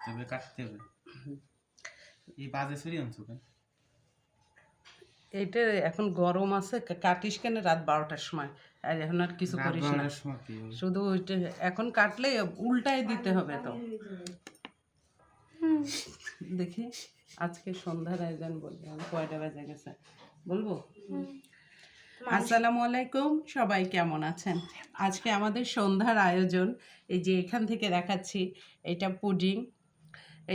তবে কাটতে হবে। এই বাজে ছুরি আনছো কেন এইটা এখন গরম আছে কাটিস কেন রাত বারোটার সময়? আর এখন আর কিছু করিস না? শুধু ওইটা এখন কাটলে উল্টাই দিতে হবে তো। দেখি আজকে সন্ধ্যার আয়োজন বলব আমি কয়টা বেজে গেছে? বলব? আসসালামু আলাইকুম সবাই কেমন আছেন? আজকে আমাদের সন্ধ্যার আয়োজন এই যে এখান থেকে দেখাচ্ছি এটা পুডিং।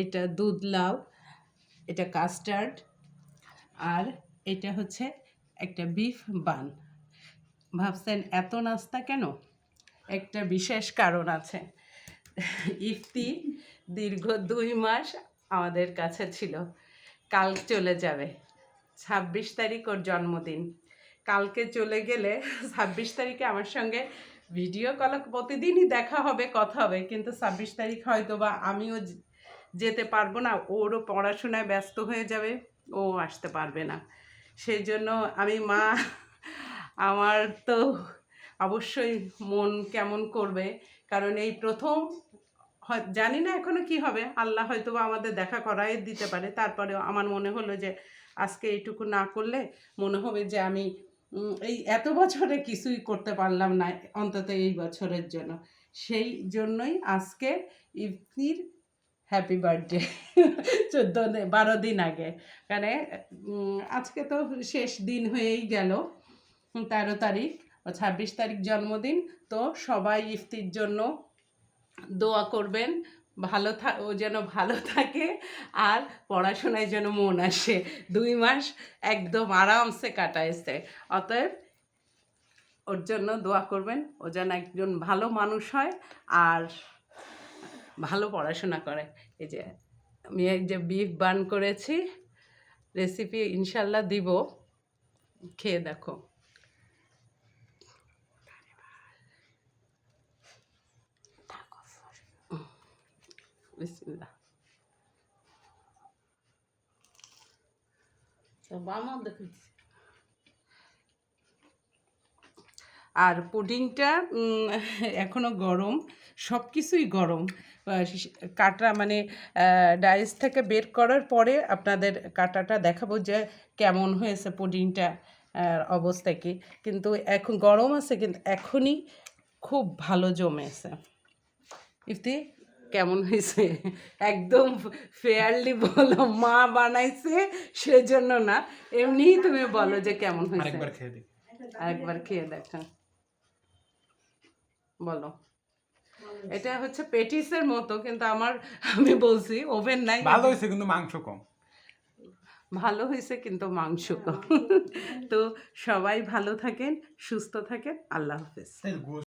এটা দুধ লাউ, এটা কাস্টার্ড, আর এটা হচ্ছে একটা বিফ বান। ভাবছেন, এত নাস্তা কেন? একটা বিশেষ কারণ আছে। ইফতি দীর্ঘ দুই মাস আমাদের কাছে ছিল। কাল চলে যাবে। ছাব্বিশ তারিখ ওর জন্মদিন। কালকে চলে গেলে ছাব্বিশ তারিখে আমার সঙ্গে ভিডিও কল, প্রতিদিনই দেখা হবে, কথা হবে। কিন্তু ছাব্বিশ তারিখ হয়তো বা আমিও যেতে পারব না, ওরও পড়াশোনায় ব্যস্ত হয়ে যাবে, ও আসতে পারবে না। সেই জন্য আমি মা, আমার তো অবশ্যই মন কেমন করবে, কারণ এই প্রথম জানি না এখনও কি হবে, আল্লাহ হয়তো আমাদের দেখা করাই দিতে পারে, তারপরেও আমার মনে হলো যে আজকে এইটুকু না করলে মনে হবে যে আমি এই এত বছরে কিছুই করতে পারলাম না, অন্তত এই বছরের জন্য। সেই জন্যই আজকে ইফতির হ্যাপি বার্থডে চোদ্দ বারো দিন আগে। মানে আজকে তো শেষ দিন হয়েই গেল, তেরো তারিখ ছাব্বিশ তারিখ জন্মদিন। তো সবাই ইফতির জন্য দোয়া করবেন, ভালো থা, ও যেন ভালো থাকে আর পড়াশোনায় যেন মন আসে। দুই মাস একদম আরামসে কাটাইছে। অতএব ওর জন্য দোয়া করবেন, ও যেন একজন ভালো মানুষ হয় আর ভালো পড়াশোনা করে। এই যে, আমি এই যে বিফ বান করেছি রেসিপি ইনশাল্লাহ দিব। খেয়ে দেখো। বিসমিল্লাহ। আমার দেখেছি আর পুডিংটা উম, এখনও গরম সব কিছুই গরম কাটা মানে ডাইস থেকে বের করার পরে আপনাদের কাটাটা দেখাবো যে কেমন হয়েছে পুডিংটা অবস্থা কি কিন্তু এখন গরম আছে কিন্তু এখনই খুব ভালো জমেছে। ইফতি কেমন হয়েছে? একদম ফেয়ারলি বলো মা বানাইছে সেজন্য না। এমনিই তুমি বলো যে কেমন হয়েছে। আরেকবার খেয়ে দেখি। আরেকবার খেয়ে দেখা। বলো। এটা হচ্ছে পেটিসের মতো কিন্তু আমার আমি বলছি ওভেন নাই। ভালো হয়েছে কিন্তু মাংস কম। ভালো হয়েছে কিন্তু মাংস কম। তো সবাই ভালো থাকেন সুস্থ থাকেন আল্লাহ হাফেজ।